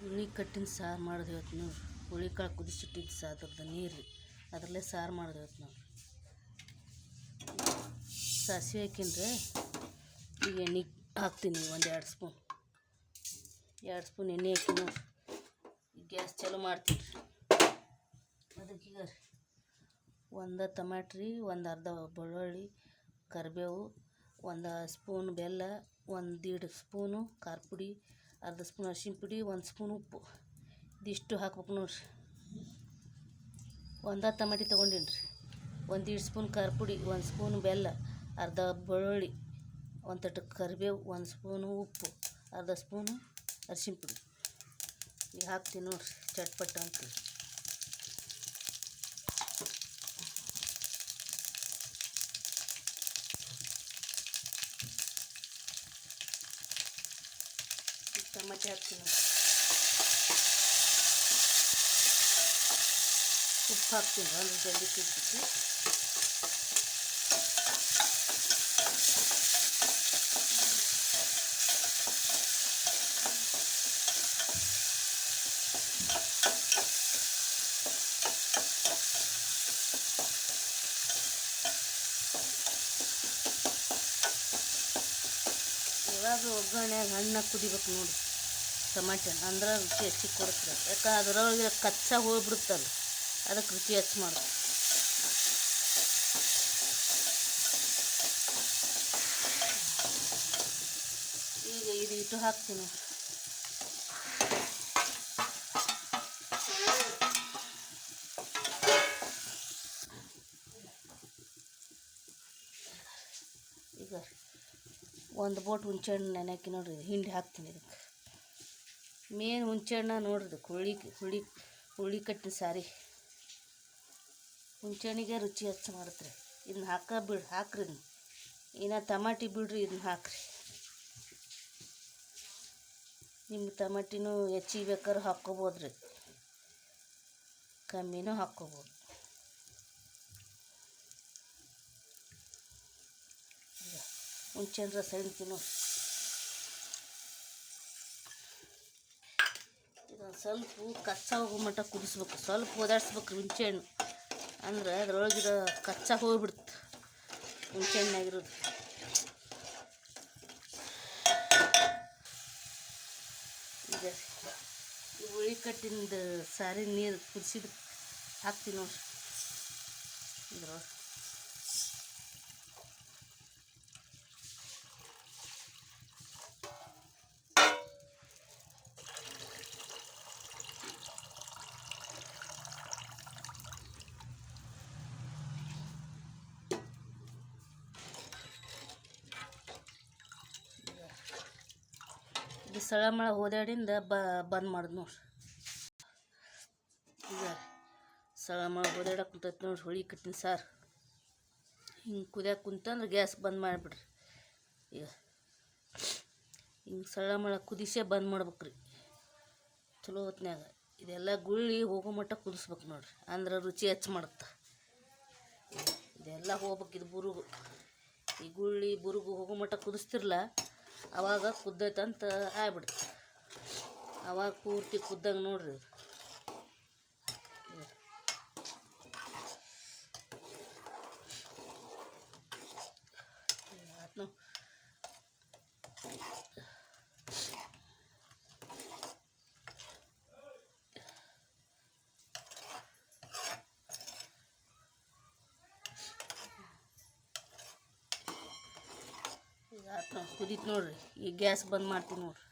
ಹುಳಿ ಕಟ್ಟಿನ ಸಾರು ಮಾಡೋದು ಇವತ್ತು ನೋಡ್ರಿ ಹುಳಿ ಕಾಳು ಕುದಿಸಿಟ್ಟಿದ್ದು ಸಾ ಅದ್ರದ್ದು ನೀರು ರೀ. ಅದರಲ್ಲೇ ಸಾರು ಮಾಡೋದು ಇವತ್ತು ನೋಡ್ರಿ ಸಾಸಿವೆ ಹಾಕಿನ್ರಿ ಈಗ ಎಣ್ಣೆ ಹಾಕ್ತೀನಿ ಒಂದು ಎರಡು ಸ್ಪೂನ್. ಎರಡು ಸ್ಪೂನ್ ಎಣ್ಣೆ ಹಾಕಿ ನೋಡ್ರಿ ಗ್ಯಾಸ್ ಚಾಲು ಮಾಡ್ತೀನಿ ಅದಕ್ಕೀಗ ಒಂದು ಟಮಾಟ್ರಿ ಒಂದು ಅರ್ಧ ಬೆಳ್ಳುಳ್ಳಿ, ಕರಿಬೇವು, ಒಂದು ಸ್ಪೂನ್ ಬೆಲ್ಲ, ಒಂದು ದೀಡ್ ಸ್ಪೂನು ಖಾರ ಪುಡಿ ಅರ್ಧ ಸ್ಪೂನ್ ಅರ್ಶಿನ ಪುಡಿ, ಒಂದು ಸ್ಪೂನ್ ಉಪ್ಪು. ಇದಿಷ್ಟು ಹಾಕ್ಬೇಕು ನೋಡ್ರಿ. ಒಂದು ಟಮಾಟಿ ತೊಗೊಂಡೀನಿ ರೀ ಒಂದು ಸ್ಪೂನ್ ಖಾರ ಪುಡಿ, ಒಂದು ಸ್ಪೂನ್ ಬೆಲ್ಲ, ಅರ್ಧ ಬೆಳ್ಳುಳ್ಳಿ, ಒಂದು ತಟ್ಟು ಕರಿಬೇವು, ಒಂದು ಸ್ಪೂನು ಉಪ್ಪು, ಅರ್ಧ ಸ್ಪೂನು ಅರ್ಶಿನ ಪುಡಿ. ಈಗ ಹಾಕ್ತೀನಿ ನೋಡ್ರಿ, ಚಟ್ಪಟ್ ಅಂತೀವಿ ಈಗ ಟಮಾಟೆ ಹಾಕ್ತೀನಿ ಉಪ್ಪು ಹಾಕ್ತೀನಿ ಒಂದು ಜಲ್ದಿ ಕುದಿಸಿ ಇವಾಗ ಒಗ್ಗರಣೆಯಾಗ ಹಣ್ಣಾಗ ಕುದಿಬೇಕು ನೋಡಿ. ಟಮಾಟೆ ಅಂದ್ರೆ ರುಚಿ ಹೆಚ್ಚಿಗೆ ಕೊಡುತ್ತೆ ಯಾಕೆ ಅದರೊಳಗೆ ಕಚ್ಚಾ ಹೋಗ್ಬಿಡುತ್ತಲ್ಲ ಅದಕ್ಕೆ ರುಚಿ ಹೆಚ್ಚು ಮಾಡೋದು ಈಗ ಇದು ಇಟ್ಟು ಹಾಕ್ತೀನಿ ಈಗ ಒಂದು ಬೋಟ್ ಹುಂಚೆಹಣ್ಣು ನೆನೆ ಹಾಕಿ ನೋಡ್ರಿ. ಹಿಂಡಿ ಹಾಕ್ತೀನಿ ಇದಕ್ಕೆ. ಮೇನ್ ಹುಂಚಣ್ಣ ನೋಡ್ರಿ ಹುಳಿ ಹುಳಿ ಹುಳಿ ಕಟ್ಟಿನ ಸಾರಿ. ಹುಂಚೆಹಣ್ಣಿಗೆ ರುಚಿ ಹೆಚ್ಚು ಮಾಡುತ್ತೆ ರೀ. ಇದನ್ನ ಹಾಕ ಬಿಡ್, ಹಾಕ್ರಿ ಇನ್ನು ಟಮಾಟಿ ಬಿಡ್ರಿ ಇದನ್ನ ಹಾಕ್ರಿ. ನಿಮ್ಗೆ ತಮಾಟಿನೂ ಹೆಚ್ಚಿಗೆ ಬೇಕಾದ್ರೆ ಹಾಕ್ಕೋಬೋದು ರೀ. ಕಮ್ಮಿನೂ ಹಾಕ್ಕೋಬೋದು. ಹುಂಚೆಹಣ್ಣು ರಸ ಸ್ವಲ್ಪ ಕಚ್ಚಾ ಹೋಗೋ ಮಟ್ಟ ಕುದಿಸ್ಬೇಕು. ಸ್ವಲ್ಪ ಓದಾಡ್ಸ್ಬೇಕು ಹುಂಚೆಹಣ್ಣು ಅಂದ್ರೆ ಅದರೊಳಗಿರೋ ಕಚ್ಚಾ ಹೋಗ್ಬಿಡ್ತು ಹುಂಚೆಹಣ್ಣಾಗಿರೋದು ಈಗ ಈ ಹುಳಿ ಕಟ್ಟಿಂದ ಸಾರಿ ನೀರು ಕುದಿಸಿದ ಹಾಕ್ತೀನಿ ನೋಡ್ರಿ. ಇದ್ರೊಳಗೆ. ಇದು ಸಳಮಳ ಓದಾಡಿಂದ ಬಂದ್ ಮಾಡಿದ್ ನೋಡ್ರಿ. ಈಗ ಸಳಮಳ ಓದಾಡಕ್ಕೆ ಕುಂತೈತೆ ನೋಡ್ರಿ ಹುಳಿ ಕಟ್ಟಿನ ಸಾರು. ಹಿಂಗೆ ಕುದಿಯಕ್ಕೆ ಕುಂತಂದ್ರೆ ಗ್ಯಾಸ್ ಬಂದ್ ಮಾಡಿಬಿಡ್ರಿ. ಈಗ ಹಿಂಗೆ ಸಳಮಳ ಕುದಿಸೇ ಬಂದ್ ಮಾಡ್ಬೇಕ್ರಿ. ಚಲೋ ಹೊತ್ನ್ಯಾಗ. ಇದೆಲ್ಲ ಗುಳ್ಳಿ ಹೋಗೋ ಮಟ್ಟ ಕುದಿಸ್ಬೇಕು ನೋಡ್ರಿ. ಅಂದ್ರೆ ರುಚಿ ಹೆಚ್ಚು ಮಾಡುತ್ತೆ. ಇದೆಲ್ಲ ಹೋಗ್ಬೇಕು ಇದು ಬುರುಗು. ಈ ಗುಳ್ಳಿ ಬುರುಗು ಹೋಗೋ ಮಟ್ಟ ಕುದಿಸ್ತಿರ್ಲ? ಅವಾಗ ಕುದ್ದೈತಂತ ಆಗ್ಬಿಡ್ತು. ಅವಾಗ ಪೂರ್ತಿ ಕುದ್ದಂಗೆ ನೋಡ್ರಿ. ಕುದೀತು ನೋಡ್ರಿ ಈ ಗ್ಯಾಸ್ ಬಂದ್ ಮಾಡ್ತೀನಿ ನೋಡ್ರಿ.